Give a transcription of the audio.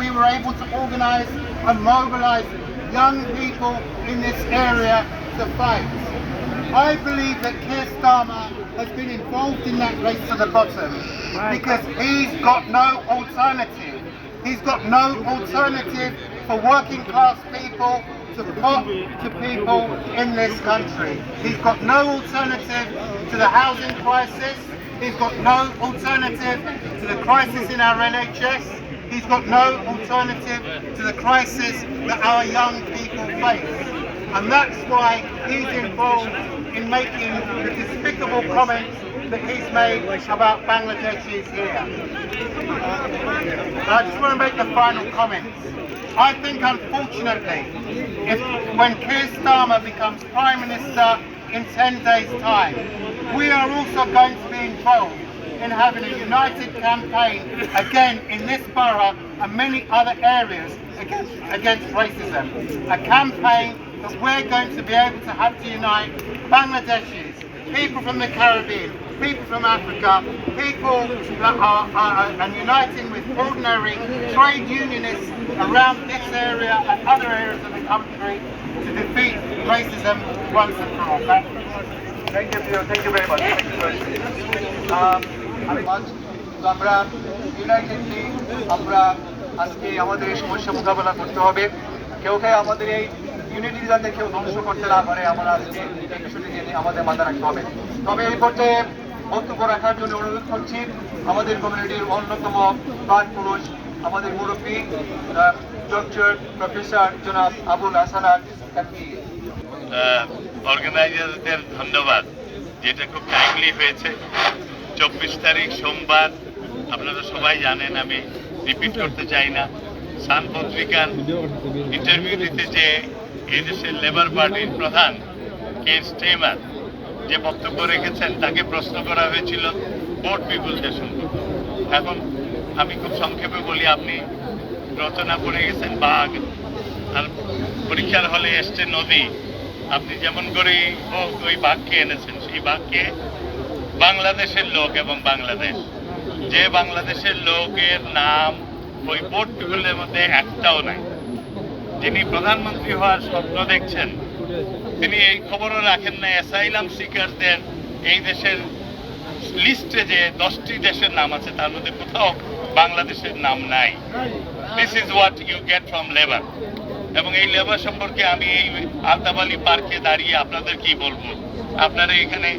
we were able to organise and mobilise young people in this area to fight. I believe that Keir Starmer has been involved in that race to the bottom because he's got no alternative. He's got no alternative for working class people to put to people in this country. He's got no alternative to the housing crisis. He's got no alternative to the crisis in our NHS. He's got no alternative to the crisis that our young people face. And that's why he's involved in making the despicable comments that he's made about Bangladeshis here. I just want to make the final comments. I think, unfortunately, if when Keir Starmer becomes Prime Minister in 10 days' time, we are also going to be involved in having a united campaign again in this borough and many other areas against, against racism. A campaign that we're going to be able to have to unite Bangladeshis, people from the Caribbean, people from Africa, people that are, are, are, uniting with ordinary trade unionists around this area and other areas of the country to defeat racism once and for all. Thank you, thank you very much. Thank you very much. Um, আমরা unitedly আমরা আজকে আমাদের এই সমস্যা মোকাবেলা করতে হবে। কেউ কেউ আমাদের এই ইউনিটি যাতে কেউ ধ্বংস করতে না পারে, আমরা আজকে এই বিষয়টি নিয়ে আমাদের মাথা রাখতে হবে। তবে এই পর্যায়ে বক্তব্য রাখার জন্য অনুরোধ করছি, আমাদের কমিউনিটির অন্যতম প্রাণ পুরুষ, আমাদের মুরব্বী ডক্টর প্রফেসর জনাব আবুল এমপি অর্গানাইজারদের ধন্যবাদ, যেটা খুব টাইমলি হয়েছে। চব্বিশ তারিখ সোমবার, আপনারা সবাই জানেন, আমি রিপিট করতে চাই না। সান পত্রিকার ইন্টারভিউ দিতে যে এই দেশের লেবার পার্টির প্রধান কে স্টেমার যে বক্তব্য রেখেছেন, তাকে প্রশ্ন করা হয়েছিল বোর্ড পিপুলদের সম্পর্কে। এখন আমি খুব সংক্ষেপে বলি, আপনি রচনা পড়ে গেছেন বাঘ, আর পরীক্ষার হলে এসছে নদী। আপনি যেমন করে হোক, ওই বাঘকে এনেছেন, সেই বাঘকে বাংলাদেশের লোক এবং বাংলাদেশ। যে বাংলাদেশের লোকের নাম ওই বোর্ডগুলোর মধ্যে একটাও নাই। যিনি প্রধানমন্ত্রী হওয়ার স্বপ্ন দেখছেন, তিনি এই খবরও রাখেন না অ্যাসাইলাম সিকারদের এই দেশের লিস্টে যে দশটি দেশের নাম আছে, তার মধ্যে কোথাও বাংলাদেশের নাম নাই। This is what you get from labour এবং এই লেবার সম্পর্কে আমি এই আলতাবালি পার্কে দাঁড়িয়ে আপনাদের কি বলব? আপনারা এখানে